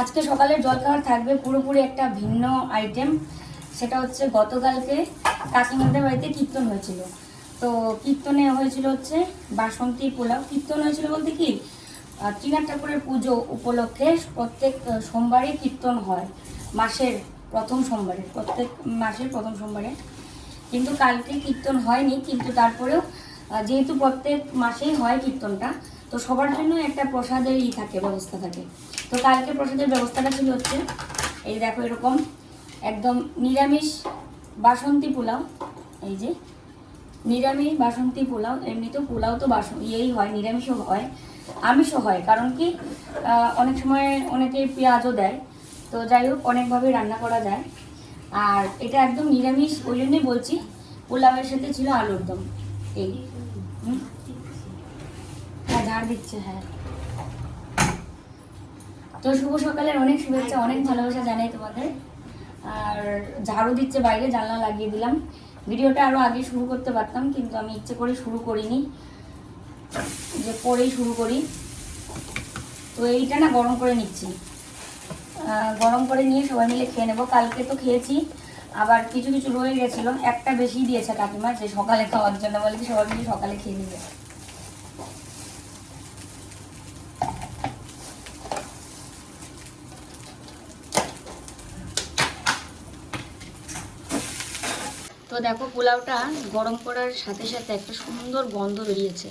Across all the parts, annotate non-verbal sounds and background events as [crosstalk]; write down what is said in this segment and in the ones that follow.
আজকে সকালের জলখাবার থাকবে পুরোপুরি একটা ভিন্ন আইটেম সেটা হচ্ছে গতকালকে কাকিমাদের বাড়িতে কীর্তন হয়েছিল। তো কীর্তনে হয়েছিল হচ্ছে বাসন্তী পোলাও। কীর্তন হয়েছিল বলতে কি ত্রিনাথ ঠাকুরের পুজো উপলক্ষে প্রত্যেক সোমবারে কীর্তন হয়, মাসের প্রথম সোমবারে, প্রত্যেক মাসের প্রথম সোমবারে। কিন্তু কালকে কীর্তন হয়নি, কিন্তু তারপরেও যেহেতু প্রত্যেক মাসেই হয় কীর্তনটা, তো সবার জন্য একটা প্রসাদের ই থাকে, ব্যবস্থা থাকে। তো কালকে প্রসাদের ব্যবস্থাটা ছিল হচ্ছে, এই দেখো এরকম একদম নিরামিষ বাসন্তী পোলাও, এই যে নিরামিষ বাসন্তী পোলাও, এমনিতেও পোলাও তো বাসন, ইয়েই হয়, নিরামিষও হয়, আমিষও হয়, কারণ কি অনেক সময় অনেকে পেঁয়াজও দেয়, তো যাই হোক, অনেকভাবে রান্না করা যায় আর এটা একদম নিরামিষ, ওই জন্যই বলছি, পোলাওয়ের সাথে ছিল আলুর দম, এই? হ্যাঁ ঝাড় দিচ্ছে হ্যাঁ তো শুভ সকালের অনেক শুভেচ্ছা, অনেক ভালোবাসা জানাই তোমাদের। আর ঝাড়ু দিচ্ছে বাইরে, জানলা লাগিয়ে দিলাম। ভিডিওটা আরও আগে শুরু করতে পারতাম, কিন্তু আমি ইচ্ছে করে শুরু করিনি, যে পরেই শুরু করি। তো এইটা না গরম করে নিচ্ছি। গরম করে নিয়ে সবাই মিলে খেয়ে নেব। কালকে তো খেয়েছি, আবার কিছু কিছু রয়ে গেছিল। একটা বেশি দিয়েছে কাকিমা, যে সকালে খাওয়ার জন্য বলে সবাই মিলে সকালে খেয়ে নিবে। তো দেখো, পোলাওটা গরম করার সাথে সাথে একটা সুন্দর গন্ধ বেরিয়েছে।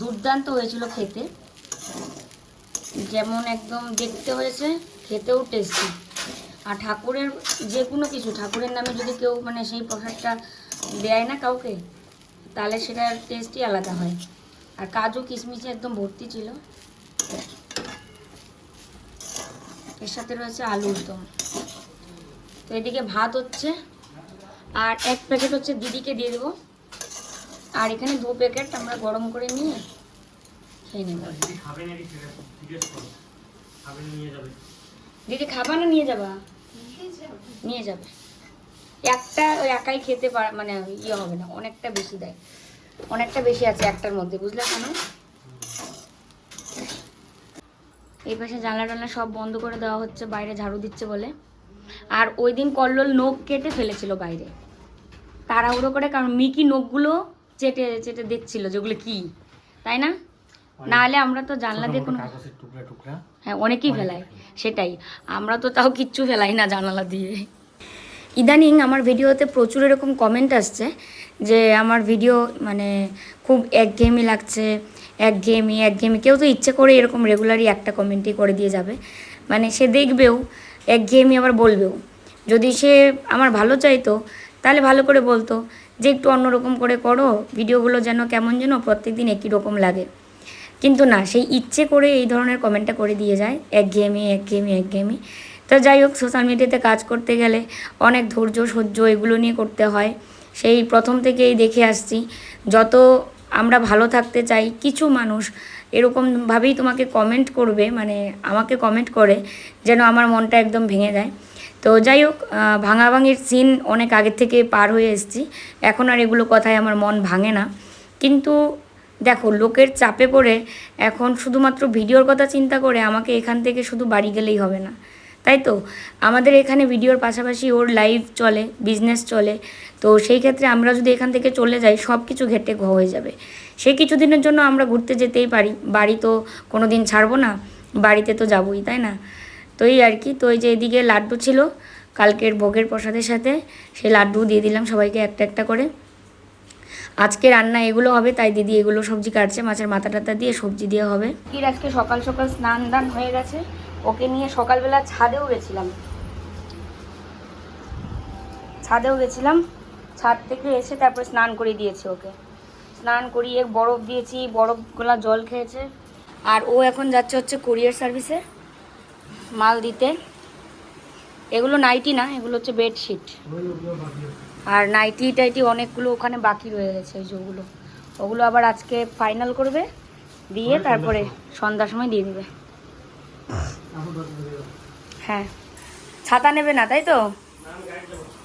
দুর্দান্ত হয়েছিল খেতে। যেমন একদম দেখতে হয়েছে, খেতেও টেস্টি আর ঠাকুরের যে কোনো কিছু, ঠাকুরের নামে যদি কেউ মানে সেই প্রসাদটা দেয় না কাউকে, তাহলে সেটার টেস্টই আলাদা হয়। আর কাজু কিশমিশে একদম ভর্তি ছিল। এর সাথে রয়েছে আলুর দম। তো এদিকে ভাত হচ্ছে। আর এক প্যাকেট হচ্ছে দিদিকে দিয়ে দেবো। আর এখানে দু প্যাকেট আমরা গরম করে নিয়ে খেয়ে নেব। দিদি খাবে না নিয়ে যাবা। নিয়ে যাবে? একটা ওই একাই খেতে পার মানে ইয়ে হবে না অনেকটা বেশি দেয়। অনেকটা বেশি আছে একটার মধ্যে বুঝলে কেন? এই পাশে জানলা টানলা সব বন্ধ করে দেওয়া হচ্ছে বাইরে ঝাড়ু দিচ্ছে বলে। আর ওই দিন কল্লোল নখ কেটে ফেলেছিল বাইরে। তাড়াহুড়ো করে কারণ মিকি নখগুলো চেটে চেটে দেখছিল যেগুলো কি তাই না? নাহলে আমরা তো জানলা দিয়ে কোনো হ্যাঁ অনেকেই ফেলায় সেটাই। আমরা তো তাও কিচ্ছু ফেলাই না জানালা দিয়ে। ইদানিং আমার ভিডিওতে প্রচুর এরকম কমেন্ট আসছে যে আমার ভিডিও মানে খুব একঘেয়েমি লাগছে একঘেয়েমি একঘেয়েমি কেউ তো ইচ্ছে করে এরকম রেগুলারই একটা কমেন্টই করে দিয়ে যাবে। মানে সে দেখবেও একঘেয়েমি আবার বলবেও। যদি সে আমার ভালো চাইতো, তাহলে ভালো করে বলতো যে একটু অন্যরকম করে করো, ভিডিওগুলো যেন কেমন যেন প্রত্যেক দিন একই রকম লাগে। কিন্তু না সেই ইচ্ছে করে এই ধরনের কমেন্টটা করে দিয়ে যায়, একঘেয়েমি একঘেয়েমি একঘেয়েমি। তো যাই হোক সোশ্যাল মিডিয়াতে কাজ করতে গেলে অনেক ধৈর্য, সহ্য এগুলো নিয়ে করতে হয়। সেই প্রথম থেকেই দেখে আসছি, যত আমরা ভালো থাকতে চাই, কিছু মানুষ এরকমভাবেই তোমাকে কমেন্ট করবে মানে আমাকে কমেন্ট করে যেন আমার মনটা একদম ভেঙে যায়। তো যাই হোক ভাঙাভাঙির সিন অনেক আগের থেকে পার হয়ে এসেছি। এখন আর এগুলো কথায় আমার মন ভাঙে না। কিন্তু দেখো, লোকের চাপে পড়ে এখন শুধুমাত্র ভিডিওর কথা চিন্তা করে আমাকে এখান থেকে শুধু বাড়ি গেলেই হবে না। তাই তো? আমাদের এখানে ভিডিওর পাশাপাশি ওর লাইভ চলে বিজনেস চলে। তো সেই ক্ষেত্রে আমরা যদি এখান থেকে চলে যাই সব কিছু ঘেটে ঘ হয়ে যাবে। সেই কিছুদিনের জন্য আমরা ঘুরতে যেতেই পারি। বাড়ি তো কোনো দিন ছাড়বো না, বাড়িতে তো যাবোই, তাই না? তো এই আর কি, তো এই যে এদিকে লাড্ডু ছিল, কালকের ভোগের প্রসাদের সাথে সেই লাড্ডু দিয়ে দিলাম সবাইকে একটা একটা করে। আজকে রান্না এগুলো হবে, তাই দিদি এগুলো সবজি কাটছে, মাছের মাথা টাথা দিয়ে সবজি দিয়ে হবে। কি আজকে সকাল সকাল স্নান দান হয়ে গেছে, ওকে নিয়ে সকালবেলা ছাদেও গেছিলাম। ছাদেও গেছিলাম, ছাদ থেকে এসে তারপরে স্নান করে দিয়েছি ওকে। স্নান করিয়ে বরফ দিয়েছি বরফ গোলা জল খেয়েছে। আর ও এখন যাচ্ছে হচ্ছে কুরিয়ার সার্ভিসে মাল দিতে। এগুলো নাইটি না এগুলো হচ্ছে বেডশিট আর নাইটি টাইটি অনেকগুলো ওখানে বাকি রয়ে গেছে ওই যে ওগুলো। ওগুলো আবার আজকে ফাইনাল করবে দিয়ে তারপরে সন্ধ্যার সময় দিয়ে দিবে। হ্যাঁ ছাতা নেবে না তাই তো?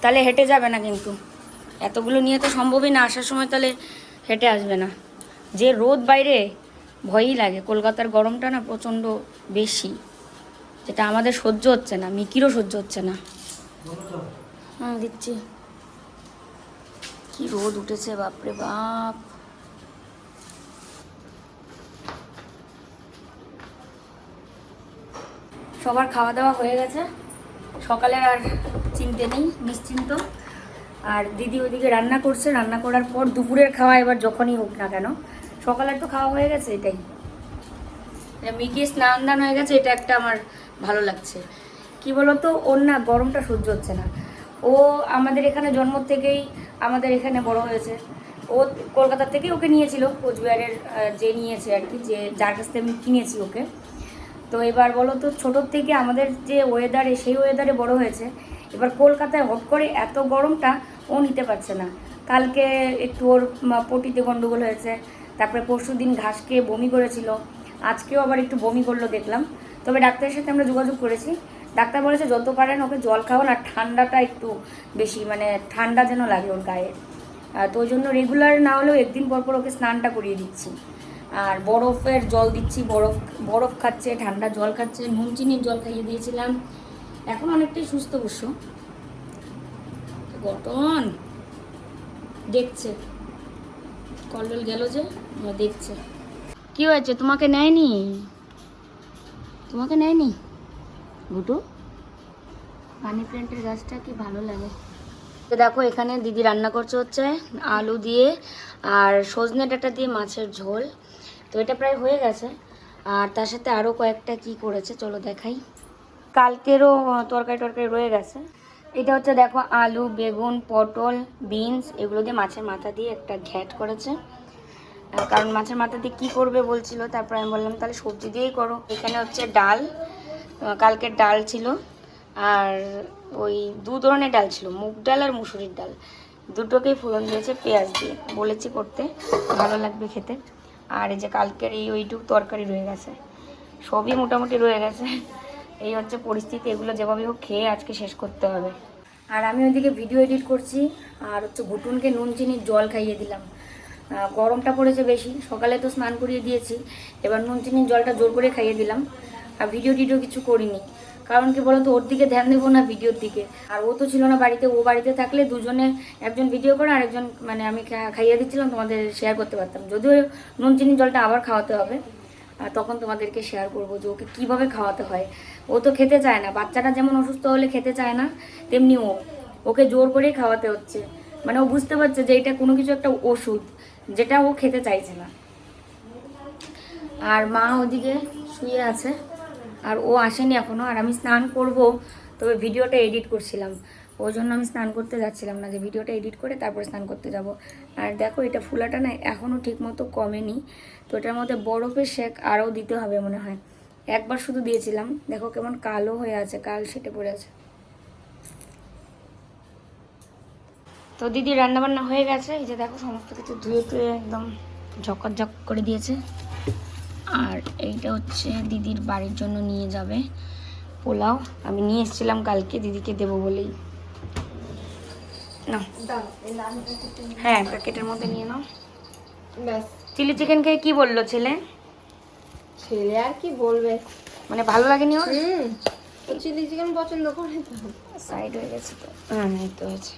তাহলে হেঁটে যাবে না কিন্তু। এতগুলো নিয়ে তো সম্ভবই না আসার সময় তাহলে হেঁটে আসবে না। যে রোদ বাইরে ভয়ই লাগে। কলকাতার গরমটা না প্রচণ্ড বেশি, যেটা আমাদের সহ্য হচ্ছে না, মিকিরও সহ্য হচ্ছে না। হ্যাঁ দিচ্ছি। কি রোদ উঠেছে, বাপরে বাপ। সবার খাওয়া দাওয়া হয়ে গেছে। সকালে আর চিনতে নেই, নিশ্চিন্ত। আর দিদি ওইদিকে রান্না করছে, রান্না করার পর দুপুরের খাওয়া এবার যখনই হোক না কেন। সকালের তো খাওয়া হয়ে গেছে এটাই। মিকি স্নান দান হয়ে গেছে, এটা একটা আমার ভালো লাগছে। কি বলতো, ওর না গরমটা সহ্য হচ্ছে না। ও আমাদের এখানে জন্ম থেকেই আমাদের এখানে বড় হয়েছে। ও কলকাতা থেকে ওকে নিয়েছিল, কোচবিহারের যে নিয়েছে আর কি, যে যার কাছ থেকে আমি কিনেছি ওকে। তো এবার বলো তো, ছোটোর থেকে আমাদের যে ওয়েদারে সেই ওয়েদারে বড় হয়েছে। এবার কলকাতায় হট করে এত গরমটা ও নিতে পারছে না। কালকে একটু ওর পটিতে গণ্ডগোল হয়েছে। তারপরে পরশু দিন ঘাস খেয়ে বমি করেছিল। আজকেও আবার একটু বমি করল দেখলাম। তবে ডাক্তারের সাথে আমরা যোগাযোগ করেছি। ডাক্তার বলেছে যত পারেন ওকে জল খাওয়ান আর ঠান্ডাটা একটু বেশি মানে ঠান্ডা যেন লাগে ওর গায়ে। তো ওই জন্য রেগুলার না হলেও একদিন পর পর ওকে স্নানটা করিয়ে দিচ্ছি। আর বরফের জল দিচ্ছি, বরফ বরফ খাচ্ছে, ঠান্ডা জল খাচ্ছে, নুন, চিনির জল খাইয়ে দিয়েছিলাম। এখন অনেকটাই সুস্থ অবশ্য। গঠন। দেখছে। কল্লোল গেল যে দেখছে। কি হয়েছে? তোমাকে নেয়নি? তোমাকে নেয়নি? গুটু? পানি প্ল্যান্টের গাছটা কি ভালো লাগে? তো দেখো এখানে দিদি রান্না করছে হচ্ছে আলু দিয়ে আর সজনে ডাঁটা দিয়ে মাছের ঝোল। তো এটা প্রায় হয়ে গেছে। আর তার সাথে আরও কয়েকটা কি করেছে চলো দেখাই। কালকেরও তরকারি টরকারি রয়ে গেছে। এটা হচ্ছে দেখো আলু, বেগুন, পটল, বিনস, এগুলো দিয়ে মাছের মাথা দিয়ে একটা ঘ্যাট করেছে। কারণ মাছের মাথা দিয়ে কী করবে বলছিল, তারপর আমি বললাম, তাহলে সবজি দিয়েই করো। এখানে হচ্ছে ডাল কালকের ডাল ছিল, আর ওই দু ধরনের ডাল ছিল, মুগ ডাল আর মুসুরির ডাল। দুটোকেই ফোড়ন দিয়েছে পেঁয়াজ দিয়ে। বলেছি করতে, ভালো লাগবে খেতে। আর এই যে কালকের এই ওইটুক তরকারি রয়ে গেছে, সবই মোটামুটি রয়ে গেছে। এই হচ্ছে পরিস্থিতি, এগুলো যেভাবে হোক খেয়ে আজকে শেষ করতে হবে। আর আমি ওইদিকে ভিডিও এডিট করছি, আর হচ্ছে ঘুটুনকে নুন, চিনির জল খাইয়ে দিলাম। গরমটা পড়েছে বেশি, সকালে তো স্নান করিয়ে দিয়েছি, এবার নুন, চিনির জলটা জোর করে খাইয়ে দিলাম। আর ভিডিও টিডিও কিছু করিনি, কারণ কি বলতো, ওর দিকে ধ্যান দেবো না ভিডিওর দিকে। আর ও তো ছিল না বাড়িতে, ও বাড়িতে থাকলে দুজনে একজন ভিডিও করে, আরেকজন মানে আমি খাইয়ে দিচ্ছিলাম, তোমাদের শেয়ার করতে পারতাম। যদিও নুন, চিনির জলটা আবার খাওয়াতে হবে। তখন তোমাদেরকে শেয়ার করব যে ওকে কীভাবে খাওয়াতে হয়। ও তো খেতে চায় না, বাচ্চাটা যেমন অসুস্থ হলে খেতে চায় না, তেমনি ও। ওকে জোর করেই খাওয়াতে হচ্ছে। মানে ও বুঝতে পারছে যে এটা কোনো কিছু একটা ওষুধ, যেটা ও খেতে চাইছে না। আর মা ওদিকে শুয়ে আছে, আর ও আসেনি এখনও আর আমি স্নান করব, তবে ভিডিওটা এডিট করছিলাম। ওই জন্য আমি স্নান করতে যাচ্ছিলাম না, যে ভিডিওটা এডিট করে তারপরে স্নান করতে যাব। আর দেখো, এটা ফুলাটা না এখনও ঠিকমতো কমেনি। তো এটার মধ্যে বরফের শেক আরও দিতে হবে মনে হয়। একবার শুধু দিয়েছিলাম। দেখো কেমন কালো হয়ে আছে, কাল সেটে পড়ে আছে। তো দিদি, রান্নাবান্না হয়ে গেছে। এই যে দেখো, সমস্ত কিছু ধুয়ে টুয়ে একদম ঝকঝক করে দিয়েছে। আর এইটা হচ্ছে দিদির বাড়ির জন্য নিয়ে যাবে পোলাও। আমি নিয়ে এসেছিলাম কালকে, দিদিকে দেবো বলেই। না। হ্যাঁ প্যাকেটের মধ্যে নিয়ে নাও। ব্যাস। চিলি চিকেন খেয়ে কি বলল ছেলে? ছেলে আর কি বলবে? মানে ভালো লাগেনি ওর? চিলি চিকেন পছন্দ করে তো। সাইড হয়ে গেছে তো। হ্যাঁ এই তো হয়েছে।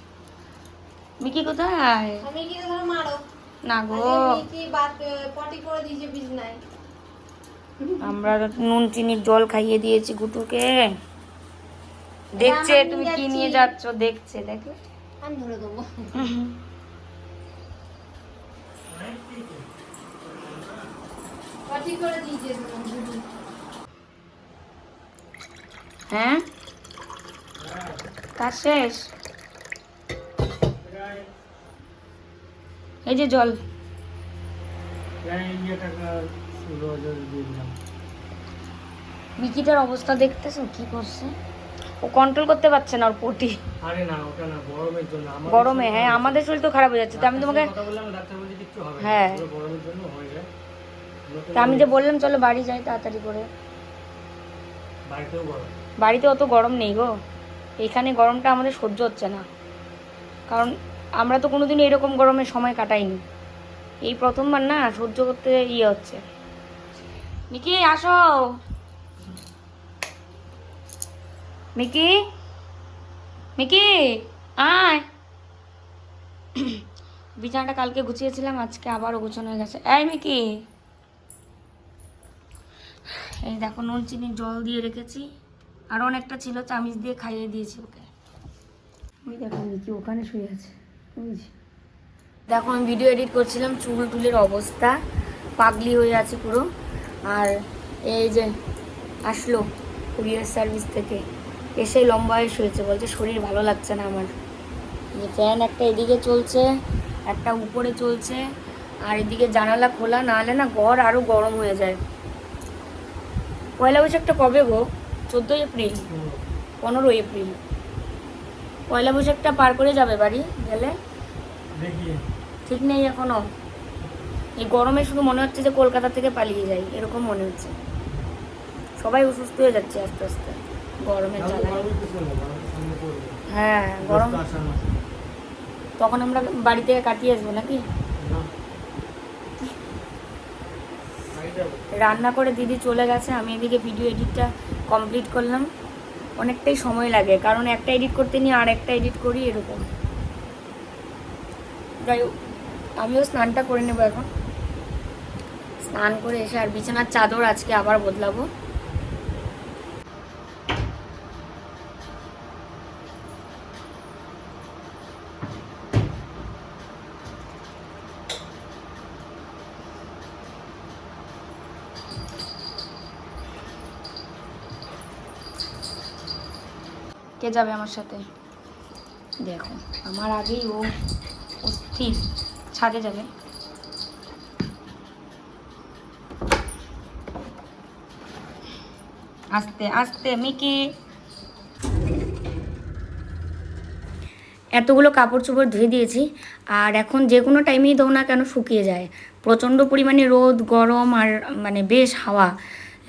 মিকি কোথায়? আমি কি ধরো মারো? না গো। কি বাত পটি করে দিয়েছে বিছনায়। আমরা নুন চিনির জল খাইয়ে দিয়েছি গুটুকে। দেখছে তুমি কি নিয়ে যাচ্ছ? দেখছে দেখে আমি ধরে দেবো। হ্যাঁ কাজ শেষ. এই যে জল। মিকিটার অবস্থা দেখতেছো কি করছে? ও কন্ট্রোল করতে পারছে না ওর পটি। আরে না ওটা না গরমের জন্য। গরমে হ্যাঁ আমাদের শরীর তো খারাপ হয়ে যাচ্ছে তো আমি তোমাকে কথা বললাম ডাক্তার বলছে একটু হবে হ্যাঁ। গরমের জন্য হয়ে যায়। তা আমি যে বললাম চলো বাড়ি যাই তাড়াতাড়ি করে। বাড়িতেও গরম। বাড়িতে অত গরম নেই গো। এখানে গরমটা আমাদের সহ্য হচ্ছে না। কারণ আমরা তো কোনোদিন এরকম গরমের সময় কাটাইনি। এই প্রথমবার না সহ্য করতে ইয়ে হচ্ছে। মিকি আসো। মিকি মিকি আয়। [clears throat] বিছানাটা কালকে গুছিয়েছিলাম আজকে আবারও গুছানো হয়ে গেছে। এই মিকি এই দেখো নুন চিনি জল দিয়ে রেখেছি। আর অনেকটা ছিল চামিচ দিয়ে খাইয়ে দিয়েছি ওকে। ওই দেখো মিকি ওখানে শুয়ে আছে। দেখো আমি ভিডিও এডিট করছিলাম চুল টুলের অবস্থা। পাগলি হয়ে আছে পুরো। আর এই যে আসলো কুরিয়ার সার্ভিস থেকে। এসে লম্বা হয়ে শুয়েছে বলছে শরীর ভালো লাগছে না আমার। যে ফ্যান একটা এদিকে চলছে একটা উপরে চলছে আর এদিকে জানালা খোলা না হলে না ঘর আরও গরম হয়ে যায়। পয়লা বৈশাখটা কবে গো? চোদ্দোই এপ্রিল? পনেরো এপ্রিল। পয়লা বৈশাখটা পার করে যাবে বাড়ি গেলে? ঠিক নেই এখনও। এই গরমে শুধু মনে হচ্ছে যে কলকাতা থেকে পালিয়ে যাই এরকম মনে হচ্ছে। সবাই অসুস্থ হয়ে যাচ্ছে আস্তে আস্তে। গরমের জ্বালায়। হ্যাঁ গরম। তখন আমরা বাড়ি থেকে কাটিয়ে আসব নাকি? রান্না করে দিদি চলে গেছে আমি এদিকে ভিডিও এডিটটা কমপ্লিট করলাম। অনেকটাই সময় লাগে কারণ একটা এডিট করতে নিয়ে আর একটা এডিট করি এরকম। যাই হোক আমিও স্নানটা করে নেব এখন। স্নান করে এসে আর বিছানার চাদর আজকে আবার বদলাবো। কে যাবে আমার সাথে? দেখো, আমার আগেই ও অস্থির, ছাদে যাবে। আস্তে আস্তে, মিকি। এতগুলো কাপড় চোপড় ধুয়ে দিয়েছি, আর এখন যে কোনো টাইমেই দাও না কেন শুকিয়ে যায়। প্রচণ্ড পরিমাণে রোদ, গরম, আর মানে বেশ হাওয়া।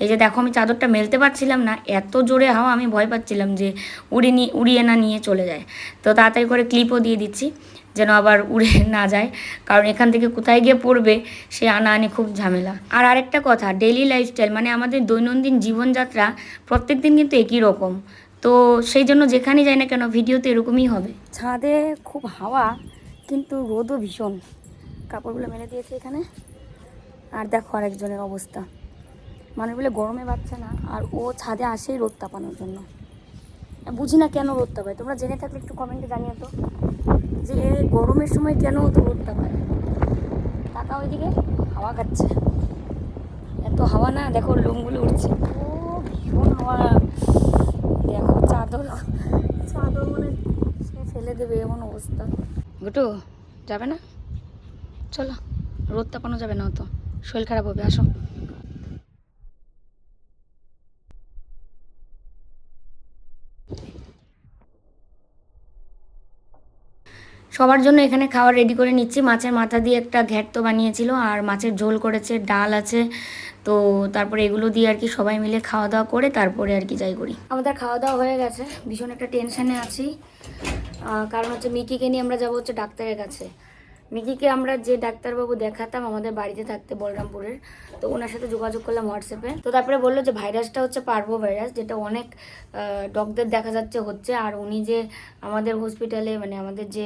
এই যে দেখো আমি চাদরটা মেলতে পারছিলাম না, এত জোরে হাওয়া, আমি ভয় পাচ্ছিলাম যে উড়ে নিয়ে উড়িয়ে না নিয়ে চলে যায়। তো তাড়াতাড়ি করে ক্লিপও দিয়ে দিচ্ছি, যেন আবার উড়ে [laughs] না যায়, কারণ এখান থেকে কোথায় গিয়ে পড়বে, সে আনা আনি খুব ঝামেলা। আর আরেকটা কথা ডেলি লাইফস্টাইল মানে আমাদের দৈনন্দিন জীবনযাত্রা প্রত্যেক দিন কিন্তু একই রকম। তো সেই জন্য যেখানে যাই না কেন ভিডিও তো এরকমই হবে। ছাদে খুব হাওয়া, কিন্তু রোদও ভীষণ। কাপড়গুলো মেলে দিয়েছে এখানে। আর দেখো আরেকজনের অবস্থা। মানুষ বলে গরমে পাচ্ছে না, আর ও ছাদে আসেই রোদ তাপানোর জন্য। বুঝি না কেন রোদ তাপায়। তোমরা জেনে থাকলে একটু কমেন্টে জানিয়ে তো যে গরমের সময় কেন তো রোদ তাপায়? টাকা ওইদিকে হাওয়া খাচ্ছে। এত হাওয়া না, দেখো লোমগুলো উঠছে। ও ভীষণ হাওয়া। দেখো চাদর। চাদর মানে সে ফেলে দেবে, এমন অবস্থা। গুটু, যাবে না? চলো, রোদ তাপানো যাবে না অত। শরীর খারাপ হবে, আসো। সবার জন্য এখানে খাবার রেডি করে নিচ্ছি। মাছের মাথা দিয়ে একটা ঘ্যাট তো বানিয়েছিল, আর মাছের ঝোল করেছে, ডাল আছে। তো তারপরে এগুলো দিয়ে আর কি সবাই মিলে খাওয়া দাওয়া করে তারপরে আর কি যাই করি। আমাদের খাওয়া দাওয়া হয়ে গেছে। ভীষণ একটা টেনশানে আছি। কারণ হচ্ছে মিকিকে নিয়ে আমরা যাব হচ্ছে ডাক্তারের কাছে। মিকিকে আমরা যে ডাক্তারবাবু দেখাতাম আমাদের বাড়িতে থাকতে বলরামপুরের, তো ওনার সাথে যোগাযোগ করলাম হোয়াটসঅ্যাপে তো তারপরে বলল যে ভাইরাসটা হচ্ছে পার্বো ভাইরাস, যেটা অনেক ডক্টর দেখা যাচ্ছে হচ্ছে। আর উনি যে আমাদের হসপিটালে মানে আমাদের যে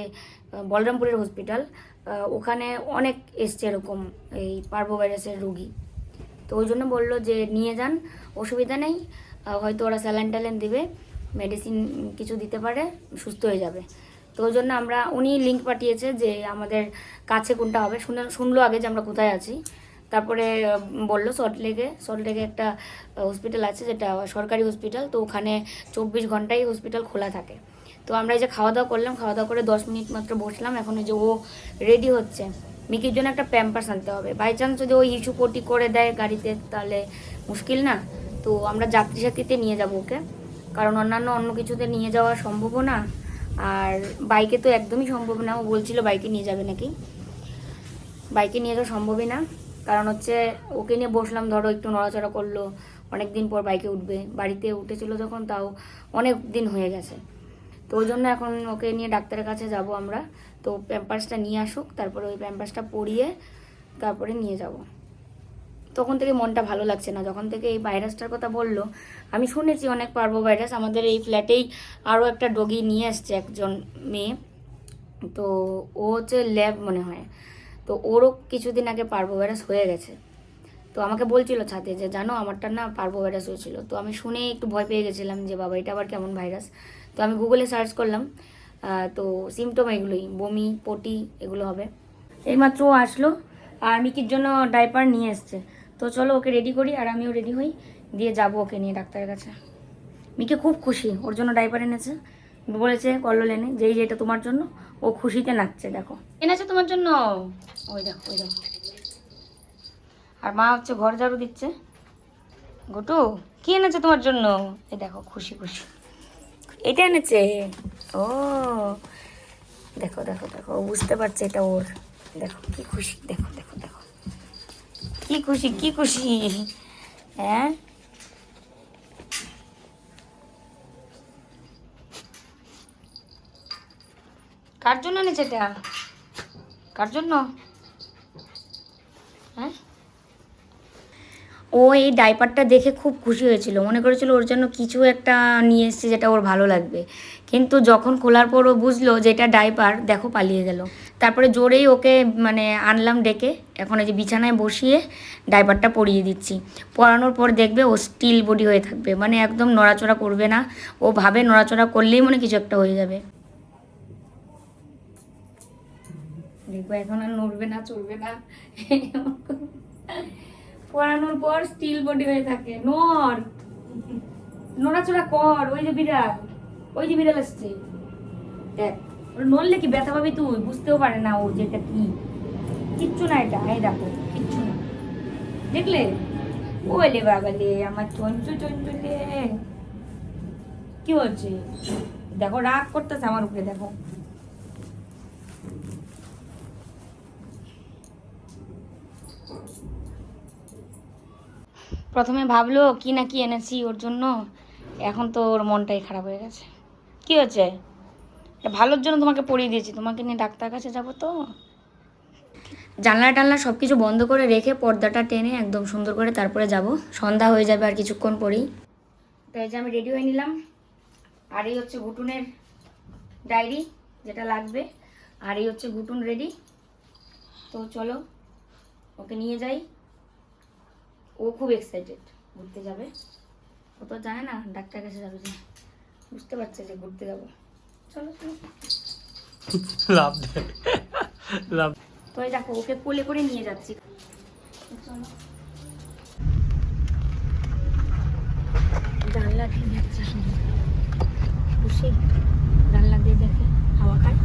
বলরামপুরের হসপিটাল ওখানে অনেক এসছে এরকম এই পার্বো ভাইরাসের রুগী। তো ওই জন্য বলল যে নিয়ে যান, অসুবিধা নেই হয়তো ওরা স্যালাইন ট্যালাইন দেবে মেডিসিন কিছু দিতে পারে, সুস্থ হয়ে যাবে। তো ওই জন্য আমরা, উনি লিঙ্ক পাঠিয়েছে যে আমাদের কাছে কোনটা হবে, শুনে শুনলো আগে যে আমরা কোথায় আছি। তারপরে বলল সল্টলেকে সল্টলেকে একটা হসপিটাল আছে যেটা সরকারি হসপিটাল তো ওখানে চব্বিশ ঘন্টাই হসপিটাল খোলা থাকে। তো আমরা এই যে খাওয়া দাওয়া করলাম খাওয়া দাওয়া করে দশ মিনিট মাত্র বসলাম। এখন যে ও রেডি হচ্ছে। মিকির জন্য একটা প্যাম্পার্স আনতে হবে। বাই চান্স যদি ও ইস্যু পটি করে দেয় গাড়িতে, তাহলে মুশকিল না? তো আমরা যাত্রী সাথীতে নিয়ে যাব ওকে। কারণ অন্যান্য অন্য কিছুতে নিয়ে যাওয়া সম্ভবও না। আর বাইকে তো একদমই সম্ভব না। ও বলছিল বাইকে নিয়ে যাবে নাকি? বাইকে নিয়ে যাওয়া সম্ভবই না। কারণ হচ্ছে ওকে নিয়ে বসলাম, ধরো একটু নড়াচড়া করল। অনেক দিন পর বাইকে উঠবে। বাড়িতে উঠেছিল যখন, তাও অনেক দিন হয়ে গেছে। তো ওই জন্য এখন ওকে নিয়ে ডাক্তারের কাছে যাব আমরা। তো প্যাম্পার্সটা নিয়ে আসুক, তারপরে ওই প্যাম্পার্সটা পরিয়ে তারপরে নিয়ে যাব। তখন থেকে মনটা ভালো লাগছে না। যখন থেকে এই ভাইরাসটার কথা বলল, আমি শুনেছি অনেক পার্বো ভাইরাস। আমাদের এই ফ্ল্যাটেই আরও একটা ডগি নিয়ে আসছে একজন মেয়ে। তো ও হচ্ছে ল্যাব মনে হয়। তো ওরও কিছুদিন আগে পার্বো ভাইরাস হয়ে গেছে। তো আমাকে বলছিল ছাতে যে, জানো, আমারটা না পার্বো ভাইরাস হয়েছিল। তো আমি শুনে একটু ভয় পেয়ে গেছিলাম যে, বাবা, এটা আবার কেমন ভাইরাস? তো আমি গুগলে সার্চ করলাম তো সিমটম এগুলোই, বমি, পটি, এগুলো হবে। এইমাত্র ও আসলো, আর মিকির জন্য ডাইপার নিয়ে এসছে। তো চলো ওকে রেডি করি, আর আমিও রেডি হই, দিয়ে যাব ওকে নিয়ে ডাক্তারের কাছে। মিকি খুব খুশি, ওর জন্য ডাইপার এনেছে। বলেছে কল্লোল এনে, যেই যেটা তোমার জন্য, ও খুশিতে নাচছে, দেখো। এনেছে তোমার জন্য? ওই দেখো ওই দেখো। আর মা হচ্ছে ঘর ঝাড়ু দিচ্ছে। গোটু, কি এনেছে তোমার জন্য? এই দেখো, খুশি খুশি। এটা এনেছে? ও, দেখো দেখো দেখো বুঝতে পারছে এটা ওর। দেখো, কি খুশি, দেখো দেখো দেখো। কি খুশি কি খুশি হ্যাঁ? কার জন্য এনেছে এটা? কার জন্য? হ্যাঁ? ও এই ডাইপারটা দেখে খুব খুশি হয়েছিল। মনে করেছিল ওর জন্য কিছু একটা নিয়ে এসেছে যেটা ওর ভালো লাগবে। কিন্তু যখন খোলার পর ও বুঝলো যে এটা ডাইপার দেখো পালিয়ে গেল। তারপরে জোরেই ওকে মানে আনলাম ডেকে। এখন এই যে বিছানায় বসিয়ে ডাইপারটা পরিয়ে দিচ্ছি। পরানোর পর দেখবে ও স্টিল বডি হয়ে থাকবে। মানে একদম নড়াচড়া করবে না। ও ভাবে নড়াচড়া করলেই মনে কিছু একটা হয়ে যাবে। দেখব এখন আর নড়বে না চলবে না। পড়ানোর পর স্টিল বডি হয়ে থাকে। নড় নড়াচড়া কর, ওই যে বিড়াল। ওই যে বিড়াল আসছে। দেখ নড়লে কি ব্যথা পাবি তুই? বুঝতেও পারে না ও যে এটা কি। কিচ্ছু না এটা, এই দেখো, কিচ্ছু না। দেখলে? ওলে বাবালে, আমার চঞ্চু চঞ্চুলে কি হচ্ছে দেখো, রাগ করতেছে আমার উপরে, দেখো। প্রথমে ভাবলো, কি না কি এনেছি ওর জন্য। এখন তো ওর মনটাই খারাপ হয়ে গেছে। কি হয়েছে? ভালোর জন্য তোমাকে পড়িয়ে দিয়েছি। তোমাকে নিয়ে ডাক্তার কাছে যাব তো? জানলা টানলা সব কিছু বন্ধ করে রেখে পর্দাটা টেনে একদম সুন্দর করে তারপরে যাব। সন্ধ্যা হয়ে যাবে আর কিছুক্ষণ পরেই। তো এই যে আমি রেডি হয়ে নিলাম। আর এই হচ্ছে ঘুটুনের ডায়েরি যেটা লাগবে। আর এই হচ্ছে ঘুটুন রেডি। তো চলো, ওকে নিয়ে যাই। ও খুব এক্সাইটেড ঘুরতে যাবে। ও তো জানে না ডাক্তার কাছে যাবে যে বুঝতে পারছে যে ঘুরতে যাব। চলো চলো। লাভ লাভ তো দেখো ওকে কোলে করে নিয়ে যাচ্ছি। চলো। জানলা দিয়ে দেখছে খুশি? জানলা দিয়ে দেখে হাওয়া খায়।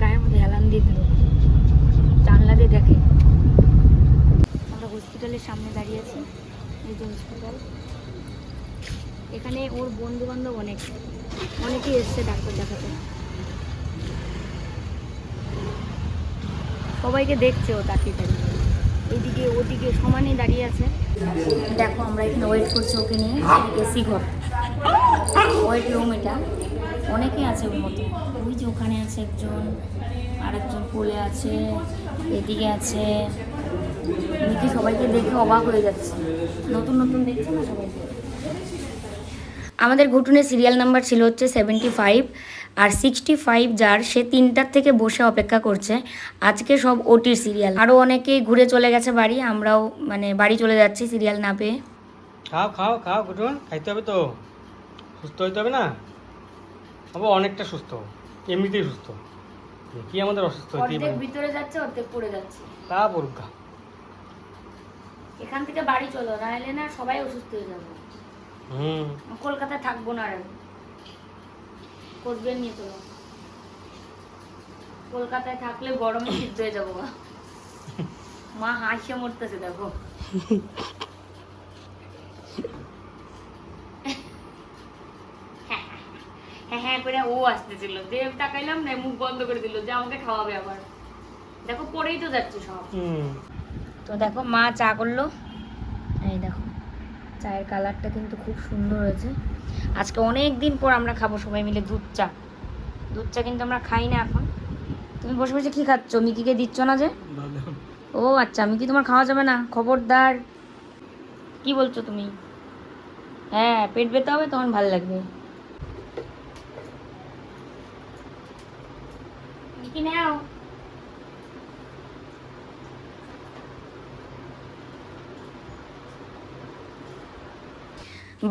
গায়ের মধ্যে হেলান দিয়ে দিল। জানলা দিয়ে দেখে। হসপিটালের সামনে দাঁড়িয়ে আছি, এই যে হসপিটাল। এখানে ওর বন্ধু বান্ধব অনেক, অনেকেই এসছে ডাক্তার দেখাতে। সবাইকে দেখছে ও দাঁড়িয়ে এইদিকে ওদিকে সমানে দাঁড়িয়ে আছে। দেখো আমরা এখানে ওয়েট করছি ওকে নিয়ে এসি ঘর ওয়েট রুম এটা। অনেকেই আছে ওর মতো। ওই যে ওখানে আছে একজন আর একজন কোলে আছে, এদিকে আছে। দেখি সবাইকে দেখে অবাক হয়ে যাচ্ছে। নতুন নতুন দেখছে না সবাইকে? আমাদের ঘুটুনের সিরিয়াল নাম্বার ছিল হচ্ছে সেভেন্টি ফাইভ আর সিক্সটি ফাইভ যার সে তিনটার থেকে বসে অপেক্ষা করছে। আজকে সব ওটির সিরিয়াল আরও অনেকেই ঘুরে চলে গেছে বাড়ি আমরাও মানে বাড়ি চলে যাচ্ছি সিরিয়াল না পেয়ে। খাও খাও খাও গুটুন খাইতে হবে তো। সুস্থ হইতে হবে না? আবার অনেকটা সুস্থ এমনিতেই সুস্থ। কি আমাদের অসুস্থ ভিতরে যাচ্ছে অর্ধেক পড়ে যাচ্ছে। তা পরুকা এখান থেকে বাড়ি চলো না এলে না সবাই অসুস্থ হয়ে যাব। হুম। কলকাতায় থাকব না আর। কোচবিহার নিয়ে চলো কলকাতায় থাকলে গরমে সিদ্ধ হয়ে যাব মা। হাসিয়ে মরতেছে দেখো। হ্যাঁ হ্যাঁ করে ও আসতেছিল। যে তাকাইলাম না মুখ বন্ধ করে দিল যে আমাকে খাওয়াবে আবার। দেখো পরেই তো যাচ্ছে সব। হুম। তো দেখো মা চা করল। এই দেখো, চায়ের কালারটা কিন্তু খুব সুন্দর হয়েছে। আজকে অনেক দিন পর আমরা খাব সবাই মিলে দুধ চা। দুধ চা কিন্তু আমরা খাই না এখন। তুমি বসে বসে কি খাচ্ছ? মিকিকে দিচ্ছ না যে? ও আচ্ছা মিকি তোমার খাওয়া যাবে না। খবরদার। কি বলছো তুমি? হ্যাঁ পেট ব্যথা হবে, তখন ভালো লাগবে। কি নাও।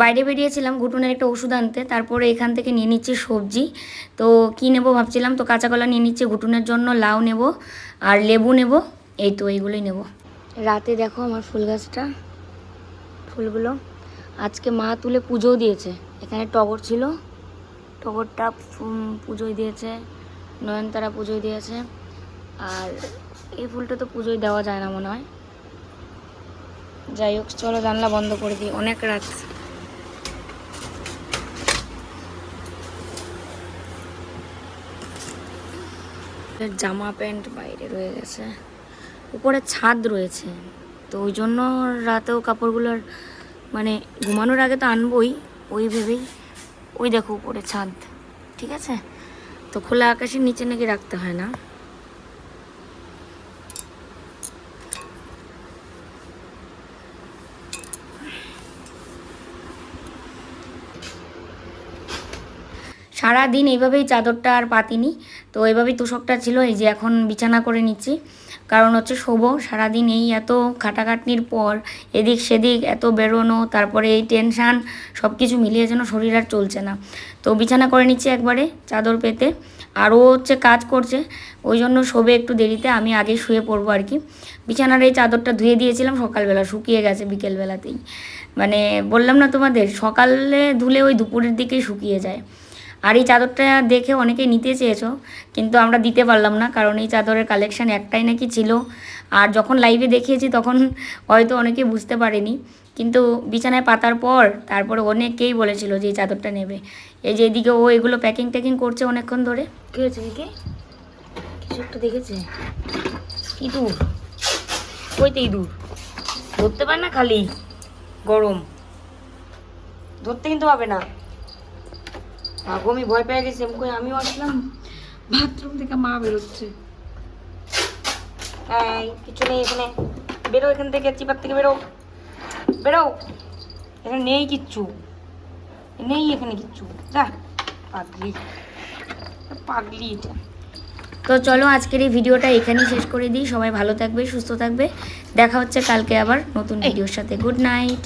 বাইরে বেরিয়েছিলাম, ঘুটুনের একটা ওষুধ আনতে, তারপরে এখান থেকে নিয়ে নিচ্ছি সবজি। তো কী নেব ভাবছিলাম, তো কাঁচা কলা নিয়ে নিচ্ছি, ঘুটুনের জন্য লাউ নেব আর লেবু নেব, এই তো এইগুলোই নেব। রাতে দেখো আমার ফুল গাছটা, ফুলগুলো। আজকে মা তুলে পুজোও দিয়েছে, এখানে টগর ছিল, টগরটা পুজোয় দিয়েছে, নয়নতারা পুজোয় দিয়েছে, আর এই ফুলটা তো পুজোয় দেওয়া যায় না মনে হয়। যাই হোক, চলো জানলা বন্ধ করে দিই, অনেক রাত। জামা প্যান্ট বাইরে রয়ে গেছে। উপরে ছাদ রয়েছে। তো ওই জন্য রাতেও কাপড়গুলোর মানে ঘুমানোর আগে তো আনবই, ওই ভেবেই ওই দেখো উপরে ছাদ, ঠিক আছে? তো খোলা আকাশের নিচে নাকি রাখতে হয় না। সারাদিন এইভাবেই চাদরটা আর পাতিনি। তো এইভাবেই তোষকটা ছিল, এই যে এখন বিছানা করে নিচ্ছি। কারণ হচ্ছে শোবো, সারাদিন এই এত খাটাখাটনির পর, এদিক সেদিক এত বেরোনো, তারপরে এই টেনশান সব কিছু মিলিয়ে যেন শরীর আর চলছে না। তো বিছানা করে নিচ্ছি একবারে চাদর পেতে। আরও হচ্ছে কাজ করছে, ওই জন্য শোবে একটু দেরিতে, আমি আগে শুয়ে পড়ব আর কি। বিছানার এই চাদরটা ধুয়ে দিয়েছিলাম, সকালবেলা, শুকিয়ে গেছে বিকেলবেলাতেই। মানে বললাম না তোমাদের, সকালে ধুলে ওই দুপুরের দিকেই শুকিয়ে যায়। আর এই চাদরটা দেখে অনেকেই নিতে চেয়েছো, কিন্তু আমরা দিতে পারলাম না, কারণ এই চাদরের কালেকশান একটাই নাকি ছিল। আর যখন লাইভে দেখিয়েছি, তখন হয়তো অনেকে বুঝতে পারেনি। কিন্তু বিছানায় পাতার পর, তারপরে অনেকেই বলেছিল যে এই চাদরটা নেবে। এই যে এদিকে ও এগুলো প্যাকিং ট্যাকিং করছে অনেকক্ষণ ধরে। কী হয়েছে দিকে কিছু একটা দেখেছে? ইঁদুর ইঁদুর ধরতে পার না খালি? গরম। ধরতে কিন্তু পাবে না। আগো আমি ভয় পেয়ে গেছি আমি আমিও আসলাম। বাথরুম থেকে মা বেরোচ্ছে। কিছু নেই এখানে। বেরো এখান থেকে চিপার থেকে বেরো। বেরো। এখানে নেই কিচ্ছু। নেই এখানে কিচ্ছু। যা পাগলি। পাগলি এটা। তো চলো আজকের এই ভিডিওটা এখানেই শেষ করে দিই। সবাই ভালো থাকবে সুস্থ থাকবে। দেখা হচ্ছে কালকে আবার নতুন ভিডিওর সাথে। Good night